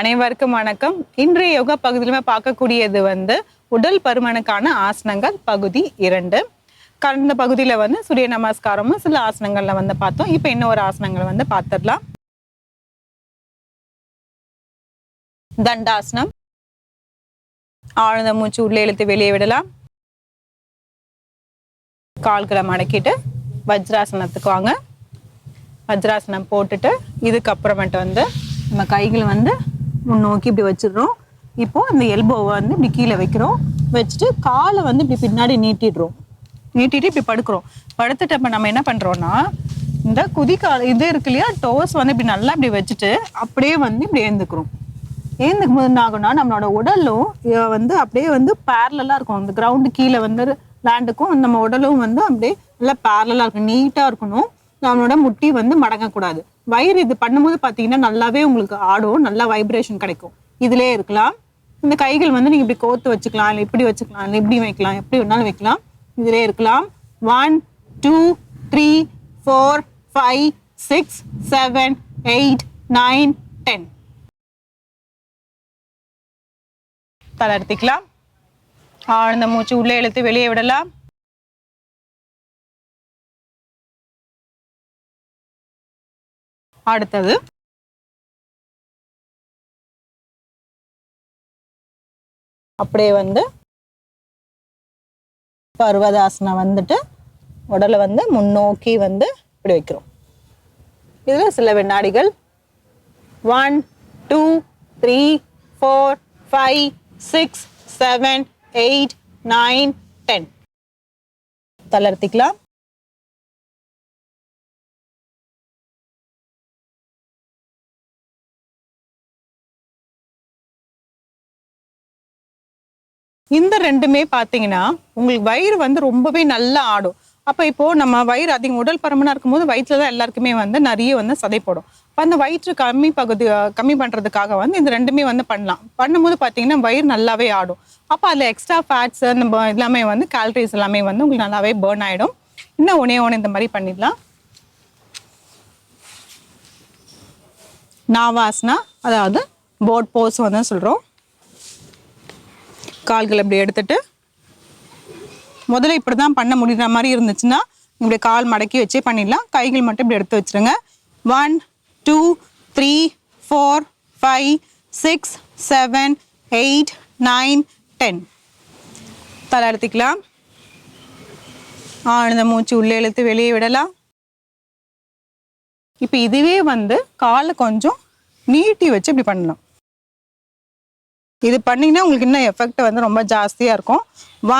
அனைவருக்கும் வணக்கம். இன்றைய யோகா பகுதியிலுமே பார்க்கக்கூடியது வந்து உடல் பருமனுக்கான ஆசனங்கள் பகுதி இரண்டு. கடந்த பகுதியில வந்து சூரிய நமஸ்காரமும் சில ஆசனங்களில் வந்து பார்த்தோம். இப்போ இன்னொரு ஆசனங்களை வந்து பார்த்துடலாம். தண்டாசனம். ஆழ்ந்த மூச்சு உள்ளே இழுத்து வெளியே விடலாம். கால்களை மடக்கிட்டு வஜ்ராசனத்துக்கு வாங்க. வஜ்ராசனம் போட்டுட்டு இதுக்கப்புறமேட்டு வந்து நம்ம கைகள் வந்து முன்னோக்கி இப்படி வச்சிடுறோம். இப்போ அந்த எல்போவை வந்து இப்படி கீழே வைக்கிறோம். வச்சுட்டு காலை வந்து இப்படி பின்னாடி நீட்டிடுறோம். நீட்டிட்டு இப்படி படுக்கிறோம். படுத்துட்டு அப்ப நம்ம என்ன பண்றோம்னா இந்த குதிக்கால் இது இருக்கு இல்லையா டோஸ் வந்து இப்படி நல்லா இப்படி வச்சுட்டு அப்படியே வந்து இப்படி ஏந்துக்கிறோம். ஏந்துக்கும் போது என்ன ஆகும்னா நம்மளோட உடலும் வந்து அப்படியே வந்து பேரலா இருக்கும். அந்த கிரவுண்டு கீழே வந்து லேண்டுக்கும் நம்ம உடலும் வந்து அப்படியே நல்லா பேரலா இருக்கும். நீட்டா இருக்கணும். நம்மளோட முட்டி வந்து மடங்கக்கூடாது. வயிறு இது பண்ணும்போது பார்த்தீங்கன்னா நல்லாவே உங்களுக்கு ஆடும் நல்லா வைப்ரேஷன் கிடைக்கும். இதிலே இருக்கலாம். இந்த கைகள் வந்து நீங்கள் இப்படி கோத்து வச்சுக்கலாம் இல்லை இப்படி வச்சுக்கலாம் இல்லை இப்படி வைக்கலாம் எப்படி வேணாலும் வைக்கலாம். இதிலே இருக்கலாம். One two three four five six seven eight nine ten தளர்த்திக்கலாம் ஆழ்ந்த மூச்சு உள்ளே இழுத்து வெளியே விடலாம். அடுத்தது அப்படியே வந்து பர்வதாசனம் வந்துட்டு உடலை வந்து முன்னோக்கி வந்து இப்படி வைக்கிறோம். இதில் சில வினாடிகள். One two three four five six seven eight nine ten தளர்த்திக்கலாம். இந்த ரெண்டுமே பார்த்தீங்கன்னா உங்களுக்கு வயிறு வந்து ரொம்பவே நல்லா ஆடும். அப்போ இப்போ நம்ம வயிறு அதிகம் உடல் பருமனாக இருக்கும்போது வயிற்றுல தான் எல்லாருக்குமே வந்து நிறைய வந்து சதைப்படும் அப்போ அந்த வயிற்று கம்மி பகுதி கம்மி பண்ணுறதுக்காக வந்து இந்த ரெண்டுமே வந்து பண்ணலாம். பண்ணும்போது பார்த்தீங்கன்னா வயிறு நல்லாவே ஆடும். அப்போ அதில் எக்ஸ்ட்ரா ஃபேட்ஸ் அந்த எல்லாமே வந்து கேலரிஸ் எல்லாமே வந்து உங்களுக்கு நல்லாவே பேர்ன் ஆகிடும் இன்னும் ஒன்றே ஒன்று இந்த மாதிரி பண்ணிடலாம். நாவாஸ்னா அதாவது போட் போஸ் வந்து சொல்கிறோம் கால்கள் இப்படி எடுத்துட்டு முதல்ல இப்படி தான் பண்ண முடியுற மாதிரி இருந்துச்சுன்னா இப்படி கால் மடக்கி வச்சே பண்ணிடலாம். கைகள் மட்டும் இப்படி எடுத்து வச்சிருங்க. One two three four five six seven eight nine ten தலை எடுத்துக்கலாம் ஆழ்ந்த மூச்சு உள்ளே இழுத்து வெளியே விடலாம். இப்போ இதுவே வந்து காலை கொஞ்சம் நீட்டி வச்சு இப்படி பண்ணலாம். இது பண்ணீங்கன்னா உங்களுக்கு இன்னும் எஃபெக்ட் வந்து ரொம்ப ஜாஸ்தியாக இருக்கும்.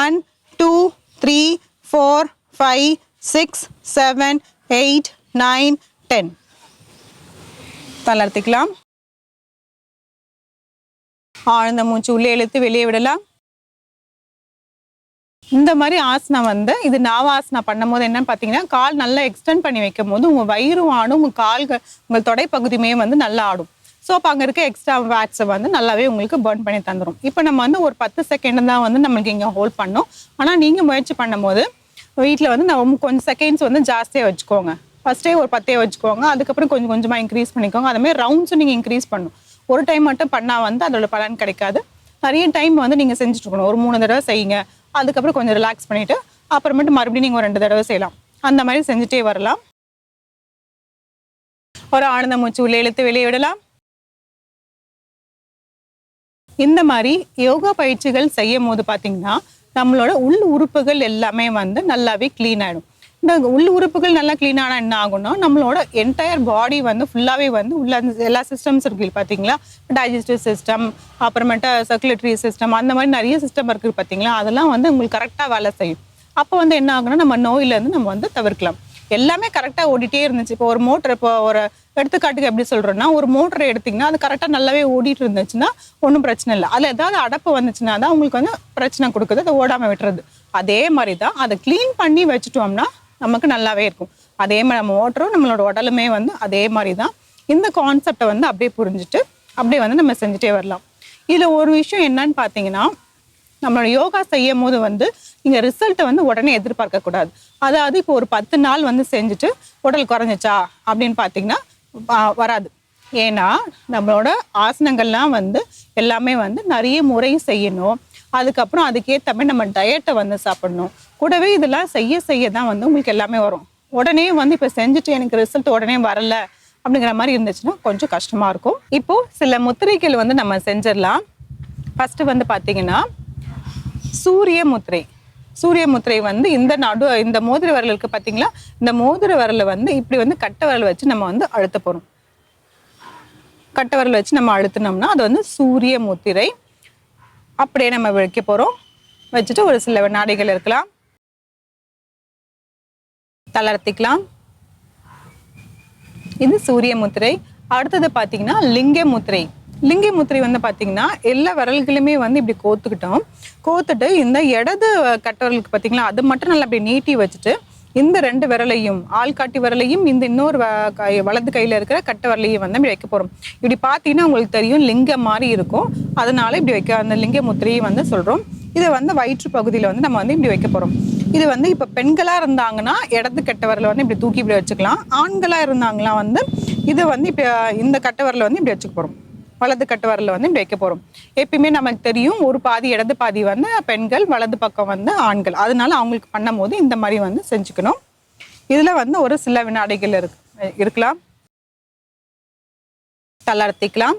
One two three four five six seven eight nine ten தளர்த்திக்கலாம். ஆழ்ந்த மூச்சு உள்ளே இழுத்து வெளியே விடலாம். இந்த மாதிரி ஆசனம் வந்து இது நாவாசனா பண்ணும்போது என்னன்னு பார்த்தீங்கன்னா கால் நல்லா எக்ஸ்டெண்ட் பண்ணி வைக்கும் போது உங்கள் வயிறும் ஆடும் உங்கள் கால்கள் உங்கள் தொடை பகுதியுமே வந்து நல்லா ஆடும். ஸோ அப்போ அங்கே இருக்க எக்ஸ்ட்ரா வேட்ஸை வந்து நல்லாவே உங்களுக்கு பர்ன் பண்ணி தந்துடும் இப்போ நம்ம வந்து ஒரு பத்து செகண்ட் தான் வந்து நம்மளுக்கு இங்கே ஹோல்ட் பண்ணோம். ஆனால் நீங்கள் முயற்சி பண்ணும்போது வீட்டில் வந்து நம்ம கொஞ்சம் செகண்ட்ஸ் வந்து ஜாஸ்தியாக வச்சுக்கோங்க. ஃபஸ்ட்டே ஒரு பத்தே வச்சுக்கோங்க. அதுக்கப்புறம் கொஞ்சம் கொஞ்சமாக இன்க்ரீஸ் பண்ணிக்கோங்க. அதுமாதிரி ரவுண்ட்ஸும் நீங்கள் இன்க்ரீஸ் பண்ணணும் ஒரு டைம் மட்டும் பண்ணால் வந்து அதோட பலன் கிடைக்காது. நிறைய டைம் வந்து நீங்கள் செஞ்சுட்ருக்கணும் ஒரு மூணு தடவை செய்யுங்க. அதுக்கப்புறம் கொஞ்சம் ரிலாக்ஸ் பண்ணிவிட்டு அப்புறமேட்டு மறுபடியும் நீங்கள் ஒரு ரெண்டு தடவை செய்யலாம். அந்த மாதிரி செஞ்சுட்டே வரலாம். ஒரு ஆனந்த மூச்சு உள்ளே இழுத்து வெளியே விடலாம். இந்த மாதிரி யோகா பயிற்சிகள் செய்யும் போது பார்த்தீங்கன்னா நம்மளோட உள் உறுப்புகள் எல்லாமே வந்து நல்லாவே க்ளீன் ஆகிடும் இந்த உள் உறுப்புகள் நல்லா க்ளீன் ஆனால் என்ன ஆகும்னா நம்மளோட என்டையர் பாடி வந்து ஃபுல்லாகவே வந்து உள்ள அந்த எல்லா சிஸ்டம்ஸ் இருக்குது பார்த்தீங்களா? டைஜஸ்டிவ் சிஸ்டம் அப்புறமேட்டு சர்க்குலேட்டரி சிஸ்டம் அந்த மாதிரி நிறைய சிஸ்டம் இருக்குது பார்த்தீங்களா? அதெல்லாம் வந்து உங்களுக்கு கரெக்டாக வேலை செய்யும். அப்போ வந்து என்ன ஆகும்னா நம்ம நோயிலேருந்து நம்ம வந்து தவிர்க்கலாம். எல்லாமே கரெக்டாக ஓடிட்டே இருந்துச்சு. இப்போ ஒரு மோட்டர் இப்போ ஒரு எடுத்துக்காட்டுக்கு எப்படி சொல்கிறோன்னா ஒரு மோட்டரை எடுத்தீங்கன்னா அது கரெக்டாக நல்லாவே ஓடிட்டு இருந்துச்சுன்னா ஒன்றும் பிரச்சனை இல்லை. அதில் ஏதாவது அடப்பு வந்துச்சுன்னா தான் உங்களுக்கு வந்து பிரச்சனை கொடுக்குது. அதை ஓடாமல் விட்டுறது. அதே மாதிரி தான் அதை க்ளீன் பண்ணி வச்சுட்டோம்னா நமக்கு நல்லாவே இருக்கும். அதே மாதிரி நம்ம மோட்டரும் நம்மளோட உடலுமே வந்து அதே மாதிரி தான் இந்த கான்செப்டை வந்து அப்படியே புரிஞ்சுட்டு அப்படியே வந்து நம்ம செஞ்சுட்டே வரலாம். இதில் ஒரு விஷயம் என்னன்னு பார்த்தீங்கன்னா நம்மளோட யோகா செய்யும் போது வந்து நீங்கள் ரிசல்ட்டை வந்து உடனே எதிர்பார்க்கக்கூடாது அதாவது இப்போ ஒரு பத்து நாள் வந்து செஞ்சுட்டு உடல் குறைஞ்சிச்சா அப்படின்னு பார்த்தீங்கன்னா வராது. ஏன்னா நம்மளோட ஆசனங்கள்லாம் வந்து எல்லாமே வந்து நிறைய முறை செய்யணும். அதுக்கப்புறம் அதுக்கேற்ற மாதிரி நம்ம டயட்டை வந்து சாப்பிடணும். கூடவே இதெல்லாம் செய்ய செய்ய தான் வந்து உங்களுக்கு எல்லாமே வரும். உடனே வந்து இப்போ செஞ்சுட்டு எனக்கு ரிசல்ட் உடனே வரல அப்படிங்கிற மாதிரி இருந்துச்சுன்னா கொஞ்சம் கஷ்டமாக இருக்கும். இப்போது சில முத்திரைகள் வந்து நம்ம செஞ்சிடலாம். ஃபஸ்ட்டு வந்து பார்த்திங்கன்னா சூரிய முத்திரை சூரிய முத்திரை வந்து இந்த நடு இந்த மோதிர விரலுக்கு பார்த்தீங்களா? இந்த மோதிர விரலை வந்து இப்படி வந்து கட்ட விரல் வச்சு நம்ம வந்து அழுத்த போகிறோம் கட்ட விரல் வச்சு நம்ம அழுத்தினோம்னா அது வந்து சூரிய முத்திரை அப்படியே நம்ம வைக்க போகிறோம் வச்சுட்டு ஒரு சில வினாடிகள் இருக்கலாம். தளர்த்திக்கலாம். இது சூரிய முத்திரை அடுத்தது பார்த்தீங்கன்னா லிங்க முத்திரை லிங்க முத்திரை வந்து பார்த்தீங்கன்னா எல்லா விரல்களுமே வந்து இப்படி கோத்துக்கிட்டோம். கோத்துட்டு இந்த இடது கட்டவர்களுக்கு பார்த்தீங்களா அது மட்டும் நல்லா அப்படி நீட்டி வச்சுட்டு இந்த ரெண்டு விரலையும் ஆள்காட்டி விரலையும் இந்த இன்னொரு வ- வலது கையில இருக்கிற கட்டை விரலையும் வந்து இப்படி வைக்க போறோம். இப்படி பார்த்தீங்கன்னா உங்களுக்கு தெரியும் லிங்கம் மாதிரி இருக்கும். அதனால இப்படி வைக்க அந்த லிங்க முத்திரையும் வந்து சொல்றோம். இதை வந்து வயிற்று பகுதியில் வந்து நம்ம வந்து இப்படி வைக்க போறோம். இது வந்து இப்போ பெண்களா இருந்தாங்கன்னா இடது கட்டை விரலை வந்து இப்படி தூக்கி இப்படி வச்சுக்கலாம். ஆண்களா இருந்தாங்களா வந்து இதை வந்து இப்போ இந்த கட்டை விரலை வந்து இப்படி வச்சுக்க போறோம். வலது கட்டுவரில் வந்து இப்படி வைக்க போறோம். எப்பயுமே நமக்கு தெரியும் ஒரு பாதி இடது பாதி வந்து பெண்கள் வலது பக்கம் வந்து ஆண்கள். அதனால அவங்களுக்கு பண்ணும்போது இந்த மாதிரி வந்து செஞ்சுக்கணும். இதுல வந்து ஒரு சில வினாடிகள் இருக்கு இருக்கலாம். தளர்த்திக்கலாம்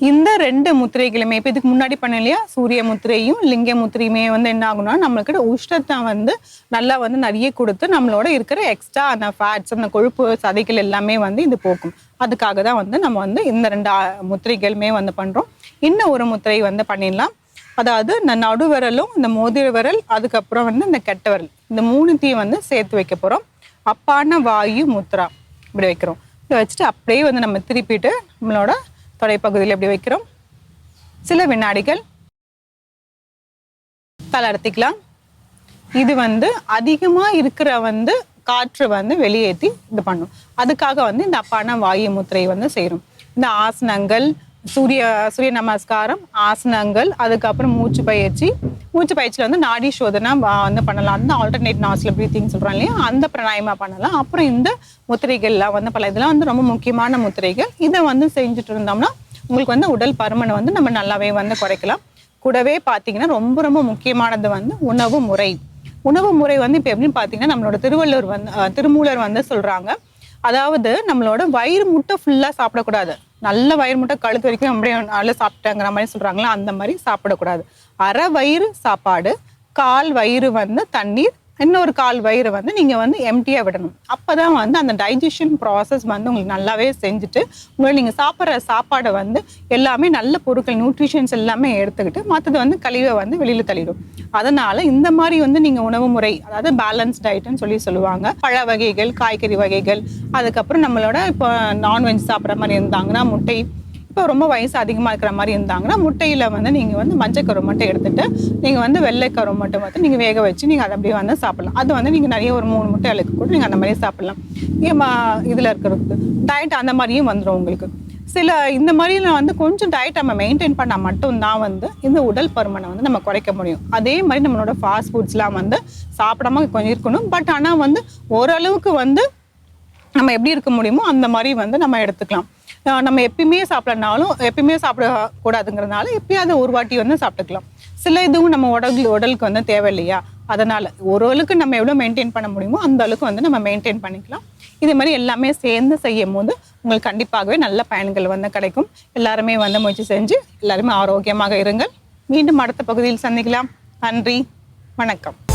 இந்த ரெண்டு முத்திரைகளுமே இப்போ இதுக்கு முன்னாடி பண்ண இல்லையா? சூரிய முத்திரையும் லிங்க முத்திரையுமே வந்து என்ன ஆகும்னா நம்மளுக்கு உஷ்ணத்தை வந்து நல்லா வந்து நிறைய கொடுத்து நம்மளோட இருக்கிற எக்ஸ்ட்ரா அந்த ஃபேட்ஸ் அந்த கொழுப்பு சதைகள் எல்லாமே வந்து இது போக்கும். அதுக்காக தான் வந்து நம்ம வந்து இந்த ரெண்டு முத்திரைகளுமே வந்து பண்ணுறோம் இன்னும் ஒரு முத்திரை வந்து பண்ணிடலாம். அதாவது இந்த நடுவிரலும் இந்த மோதிர விரல் அதுக்கப்புறம் வந்து இந்த கெட்ட விரல் இந்த மூணுத்தையும் வந்து சேர்த்து வைக்க போகிறோம் அப்பான வாயு முத்ரா இப்படி வைக்கிறோம். இப்படி வச்சுட்டு அப்படியே வந்து நம்ம திருப்பிட்டு நம்மளோட தொடைப்பகுதியில் எப்படி வைக்கிறோம்? சில வினாடிகள் தளர்த்திக்கலாம் இது வந்து அதிகமா இருக்கிற வந்து காற்று வந்து வெளியேற்றி இது பண்ணும். அதுக்காக வந்து இந்த அப்பான வாயு முத்திரை வந்து செய்கிறோம் இந்த ஆசனங்கள் சூரிய சூரிய நமஸ்காரம் ஆசனங்கள் அதுக்கப்புறம் மூச்சு பயிற்சி மூச்சு பயிற்சியில் வந்து நாடி சோதனை வந்து பண்ணலாம். அந்த ஆல்டர்னேட் நாஸ்ல ப்ரீத்திங் சொல்கிறோம் இல்லையா? அந்த பிராணாயமா பண்ணலாம். அப்புறம் இந்த முத்திரைகள்லாம் வந்து பல இதெல்லாம் வந்து ரொம்ப முக்கியமான முத்திரைகள். இதை வந்து செஞ்சுட்டு இருந்தோம்னா உங்களுக்கு வந்து உடல் பருமனை வந்து நம்ம நல்லாவே வந்து குறைக்கலாம். கூடவே பார்த்தீங்கன்னா ரொம்ப ரொம்ப முக்கியமானது வந்து உணவு முறை. உணவு முறை வந்து இப்போ எப்படின்னு பார்த்தீங்கன்னா நம்மளோட திருவள்ளுவர் வந்து திருமூலர் வந்து சொல்கிறாங்க அதாவது நம்மளோட வயிறு முட்டை ஃபுல்லாக சாப்பிடக்கூடாது. நல்ல வயிறு முட்டை கழுத்து வரைக்கும் அப்படியே நல்லா சாப்பிட்டாங்கிற மாதிரி சொல்கிறாங்களா அந்த மாதிரி சாப்பிடக்கூடாது. அரை வயிறு சாப்பாடு கால் வயிறு வந்து தண்ணீர் இன்னொரு கால் வயிறு வந்து நீங்கள் வந்து எம்டியாக விடணும். அப்போ தான் வந்து அந்த டைஜஷன் ப்ராசஸ் வந்து உங்களுக்கு நல்லாவே செஞ்சுட்டு உங்களை நீங்கள் சாப்பிட்ற சாப்பாடை வந்து எல்லாமே நல்ல பொருட்கள் நியூட்ரிஷன்ஸ் எல்லாமே எடுத்துக்கிட்டு மற்றது வந்து கழிவை வந்து வெளியில் தள்ளிடும். அதனால இந்த மாதிரி வந்து நீங்கள் உணவு முறை அதாவது பேலன்ஸ் டயட்னு சொல்லி சொல்லுவாங்க. பழ வகைகள் காய்கறி வகைகள் அதுக்கப்புறம் நம்மளோட இப்போ நான்வெஜ் சாப்பிட்ற மாதிரி இருந்தாங்கன்னா முட்டை இப்போ ரொம்ப வயசு அதிகமாக இருக்கிற மாதிரி இருந்தாங்கன்னா முட்டையில் வந்து நீங்கள் வந்து மஞ்சக்கரு மட்டும் எடுத்துட்டு நீங்கள் வந்து வெள்ளைக்கரு மட்டும் வந்து நீங்கள் வேக வச்சு நீங்கள் அதை அப்படியே வந்து சாப்பிடலாம். அது வந்து நீங்கள் நிறைய ஒரு மூணு முட்டை அழுக்கு கூட நீங்கள் அந்த மாதிரி சாப்பிடலாம். இதில் இருக்கிறது டயட் அந்த மாதிரியும் வந்துடும் உங்களுக்கு. சில இந்த மாதிரிலாம் வந்து கொஞ்சம் டயட் நம்ம மெயின்டைன் பண்ணால் மட்டும்தான் வந்து இந்த உடல் பருமனை வந்து நம்ம குறைக்க முடியும். அதே மாதிரி நம்மளோட ஃபாஸ்ட் ஃபுட்ஸ்லாம் வந்து சாப்பிடாம கொஞ்சம் இருக்கணும். பட் ஆனால் வந்து ஓரளவுக்கு வந்து நம்ம எப்படி இருக்க முடியுமோ அந்த மாதிரி வந்து நம்ம எடுத்துக்கலாம். நம்ம எப்பயுமே சாப்பிடனாலும் எப்பயுமே சாப்பிடக்கூடாதுங்கிறதுனால எப்பயாவது ஒரு வாட்டி வந்து சாப்பிட்டுக்கலாம். சில இதுவும் நம்ம உடல் உடலுக்கு வந்து தேவை இல்லையா அதனால் ஓரளவுக்கு நம்ம எவ்வளோ மெயின்டைன் பண்ண முடியுமோ அந்த அளவுக்கு வந்து நம்ம மெயின்டைன் பண்ணிக்கலாம். இது மாதிரி எல்லாமே சேர்ந்து செய்யும் போது உங்களுக்கு கண்டிப்பாகவே நல்ல பயன்கள் வந்து கிடைக்கும். எல்லாருமே வந்து முயற்சி செஞ்சு எல்லாருமே ஆரோக்கியமாக இருங்கள். மீண்டும் அடுத்த பகுதியில் சந்திக்கலாம். நன்றி. வணக்கம்.